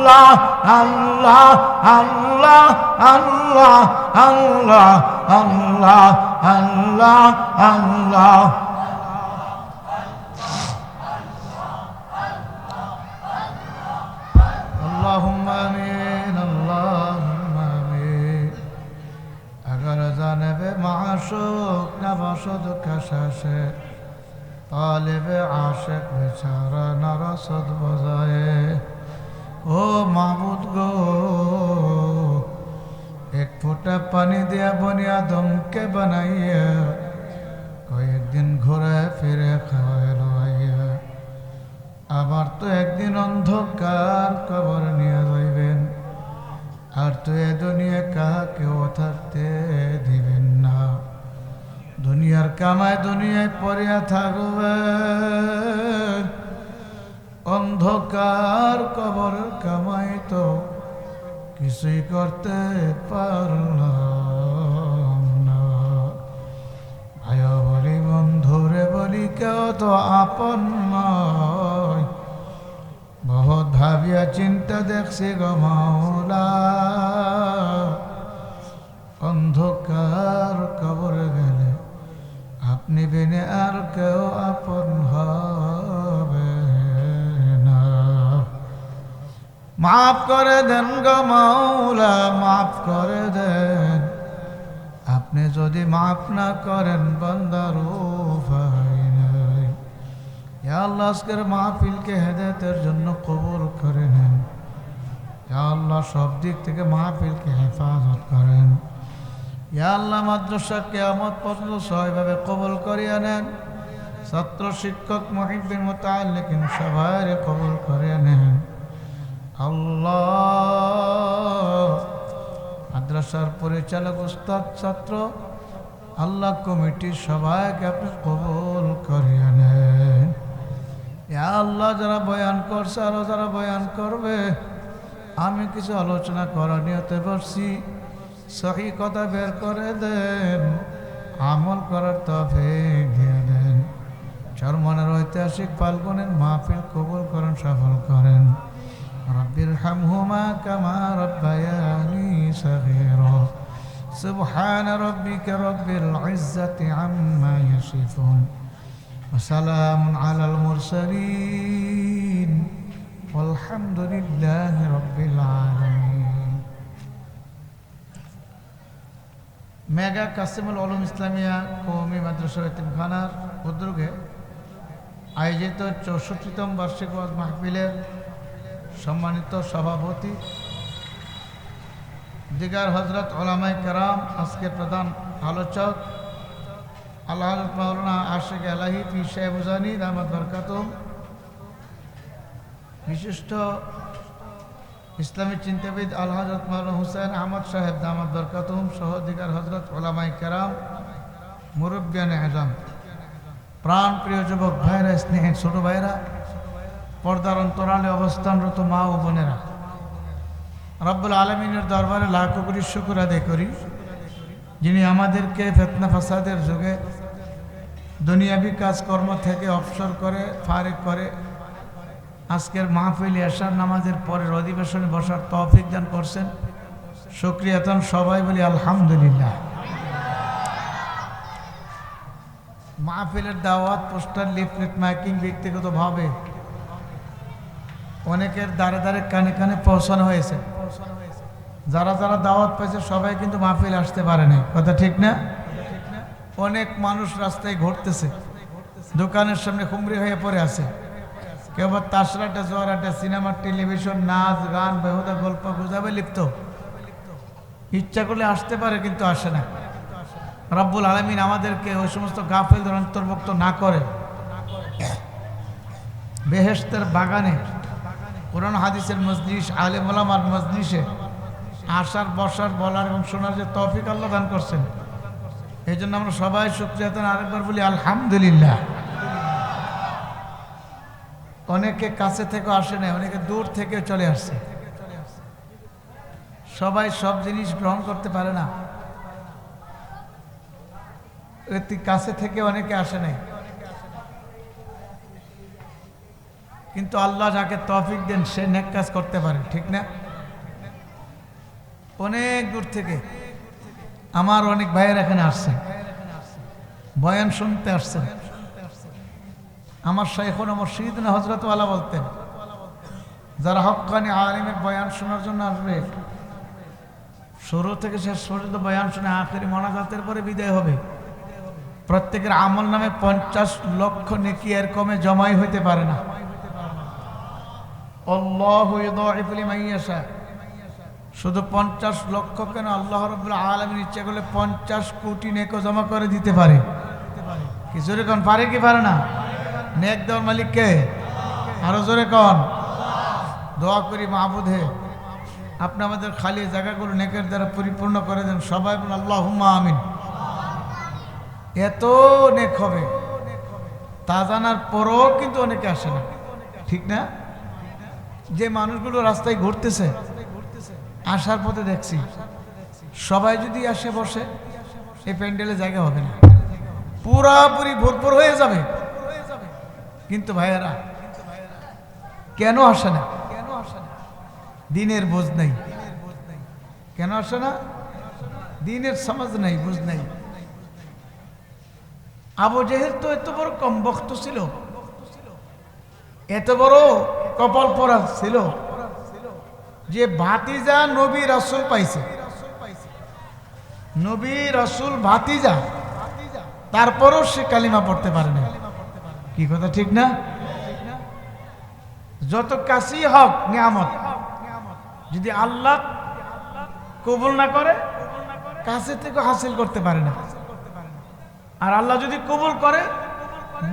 আল্লাহ আল্লাহ আল্লাহ আল্লাহ আল্লাহ আল্লাহ আল্লাহ আল্লাহ اللهم آمين اللهم آمين اگر جانب معشوق نباشد کششه طالب عاشق বেচারা নারাসদ বজায় ও মাবুদ গো, এক ফোঁটা পানি দিয়া বনিয়া দমকে বানাইয়া কয়েকদিন ঘুরে ফিরে খাওয়াই লইয়া আবার তো একদিন অন্ধকার কবর নিয়ে যাইবেন, আর তো এ দুনিয়া কাকেও থাকতে দিবেন না। দুনিয়ার কামায় দুনিয়ায় পড়িয়া থাকবে অন্ধকার কবর কামাই তো কিছুই করতে পারলাম না। ভাই বলি, বন্ধুরে বলি, কেউ তো আপন নয়। বহুত ভাবিয়া চিন্তা দেখছি গো মাওলা। অন্ধকার কবর গেলে আপনি বিনে আর কেউ আপন হবে মাফ করে দেন গো মাওলা মাফ করে দেন। আপনি যদি মাফ না করেন বান্দার আল্লাহ মাহফিলকে হেদায়তের জন্য কবুল করে নেন। আল্লাহ, সব দিক থেকে মাহফিলকে হেফাজত করেন। ইয়া আল্লাহ, মাদ্রাসা কেয়ামত পর্যন্ত সবাইভাবে কবল করিয়া নেন। ছাত্র, শিক্ষক মহিবিন মোতাল্লিকিন সবাই কবল করে নেন। আল্লাহ। মাদ্রাসার পরিচালক উস্তাদ, ছাত্র, আল্লাহ কমিটির সবাইকে আপনি কবুল করিয়া নেন। আল্লাহ, যারা বয়ান করছে, আরও যারা বয়ান করবে, আমি কিছু আলোচনা করার নিয়তে বসছি। সহি কথা বের করে দেন, আমল করার তফে দিয়ে দেন। চরমনের ঐতিহাসিক ফাল্গুনের মাহফিল কবুল করেন, সফল করেন। رب ارحمهما كما ربياني صغيرا سبحان ربك رب العزة عما يصفون وسلام على المرسلين والحمد لله رب العالمين মেগা কাসিমুল আলম ইসলামিয়া কৌমি মাদ্রাসা এতিমখানার উদ্যোগে আয়োজিত চৌষট্টিতম বার্ষিক ওয়াজ মাহফিলের সম্মানিত সভাপতি, দিগার হজরত ওলামাই কেরাম আজকের প্রধান আলোচক, আল্লাহ হজরত মাওলানা আশেক আলাহি পি সাহেব উজানি দামাদ বরকাতুম বিশিষ্ট ইসলামী চিন্তাবিদ আল হজরত মাওলানা হুসেন আহমদ সাহেব দামাদ বরকাতুম সহ দিগার হজরত ওলামাই কেরাম মুরব্বিয়ান আজম প্রাণ প্রিয় যুবক ভাইরা, স্নেহের ছোট ভাইরা পর্দার অন্তরালে অবস্থানরত মা ও বোনেরা, রব্বুল আলমিনের দরবারে লাখ কোটি শুকুর আদায় করি, যিনি আমাদেরকে ফেতনা ফাসাদের যুগে দুনিয়াবি কাজকর্ম থেকে অবসর করে, ফারেক করে, আজকের মাহফিল এশার নামাজের পরের অধিবেশনে বসার তৌফিক দান করছেন। সক্রিয়তন সবাই বলি আলহামদুলিল্লাহ। মাহফিলের দাওয়াত, পোস্টার, লিফলেট, মাইকিং ব্যক্তিগতভাবে অনেকের দ্বারে দ্বারে কানে কানে পৌঁছানো হয়েছে। যারা যারা দাওয়াত পাইছে সবাই কিন্তু মাহফিল আসতে পারে নাই। কথা ঠিক না? অনেক মানুষ রাস্তায় ঘুরতেছে। দোকানের সামনে খুমরি হয়ে পড়ে আছে। কেউ আবার তাসরাটা, জোয়ারাটা সিনেমার টেলিভিশন, নাচ, গান, বেহুদা, গল্প, গুজাবে লিপ্ত। ইচ্ছা করলে আসতে পারে, কিন্তু আসে না। রব্বুল আলমিন আমাদেরকে ওই সমস্ত গাফেল অন্তর্ভুক্ত না করে। বেহেস্তের বাগানে কোরআন হাদিসের মজলিস আলে মোলামার মজলিসে আসার, বসার, বলার এবং শোনার যে তৌফিক আল্লাহ দান করছেন। এই জন্য আমরা সবাই শুক্রিয়াতন আরেকবার বলি, আলহামদুলিল্লাহ। অনেকে কাছে থেকে আসে না অনেকে দূর থেকে চলে আসছে। সবাই সব জিনিস গ্রহণ করতে পারে না। কাছে থেকে অনেকে আসে নাই। কিন্তু আল্লাহ যাকে তফিক দেন, সে নেক কাজ করতে পারে, ঠিক না? অনেক দূর থেকে আমার অনেক ভাইয়ের এখানে আসছেন। বয়ান শুনতে আসছেন। আমার শাইখুন আমার শহীদিন হজরতওয়ালা বলতেন, যারা হকানি আলিমের বয়ান শোনার জন্য আসবে, শুরু থেকে শেষ পর্যন্ত বয়ান শুনে আখেরি মনাজাতের পরে বিদায় হবে। প্রত্যেকের আমল নামে পঞ্চাশ লক্ষ নেকি এর কমে জমাই হইতে পারে না। শুধু পঞ্চাশ লক্ষ কেন আল্লাহ রবুল্লা আলমিন ইচ্ছা করলে পঞ্চাশ কোটি নেকো জমা করে দিতে পারে। কি জোরে কন, পারে কি পারে না? নেক দেওয়ার মালিক কে আরও জোরে কন। দোয়া করি মাহবুদে। আপনি আমাদের খালি জায়গাগুলো নেকের দ্বারা পরিপূর্ণ করে দেন। সবাই বলুন আল্লাহ আমিন। এত নেক হবে। তা জানার পরও কিন্তু অনেকে আসে না। ঠিক না? যে মানুষগুলো রাস্তায় ঘুরতেছে, আসার পথে দেখছি, সবাই যদি আসে বসে, এই প্যান্ডেলে জায়গা হবে না। পুরাপুরি ভরপুর হয়ে যাবে। কিন্তু ভাইয়েরা, কেন আসে না? দিনের বোঝ নাই। কেন আসে না? দিনের সমাজ নাই, বুঝ নাই। আবু জেহেল তো এত বড় কম বক্ত ছিল। এত বড় কপাল পরা ছিল। যে ভাতিজা নবী রাসুল পাইছে। নবী রাসুল ভাতিজা, তারপরও সে কালিমা পড়তে পারে না কি কথা, ঠিক না? যত কাশি হক নিয়ামত, যদি আল্লাহ কবুল না করে, কাছে থেকে হাসিল করতে পারে না। আর আল্লাহ যদি কবুল করে